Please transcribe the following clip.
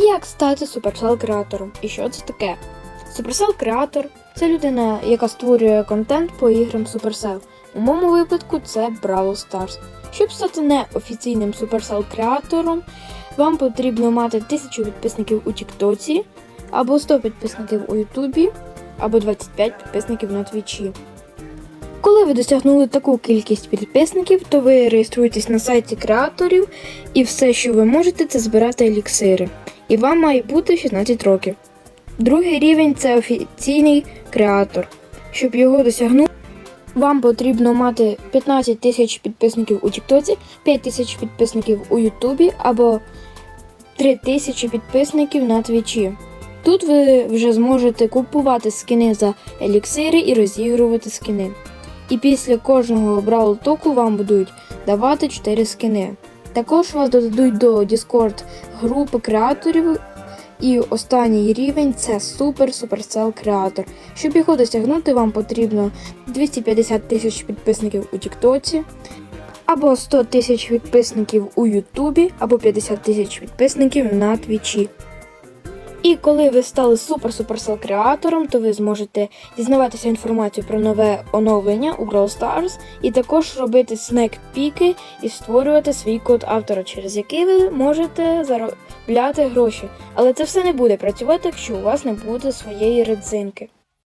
Як стати суперсел креатором? І що це таке? Суперсел креатор це людина, яка створює контент по іграм Supercell. У моєму випадку це Brawl Stars. Щоб стати неофіційним суперсел креатором, вам потрібно мати 1000 підписників у Тіктоці, або 100 підписників у Ютубі, або 25 підписників на Твічі. Коли ви досягнули таку кількість підписників, то ви реєструєтесь на сайті креаторів, і все, що ви можете, це збирати еліксири. І вам має бути 16 років. Другий рівень це офіційний креатор. Щоб його досягнути, вам потрібно мати 15 тисяч підписників у Тіктоці, 5 тисяч підписників у Ютубі або 3 тисячі підписників на Твічі. Тут ви вже зможете купувати скини за еліксири і розігрувати скини. І після кожного бравл току вам будуть давати 4 скини. Також вас додадуть до Discord групи креаторів. І останній рівень це супер суперсел креатор. Щоб його досягнути, вам потрібно 250 тисяч підписників у Тіктоці, або 100 тисяч підписників у Ютубі, або 50 тисяч підписників на Твічі. І коли ви стали супер суперсел креатором, то ви зможете дізнаватися інформацію про нове оновлення у Brawl Stars і також робити снек-піки і створювати свій код автора, через який ви можете заробляти гроші. Але це все не буде працювати, якщо у вас не буде своєї родзинки.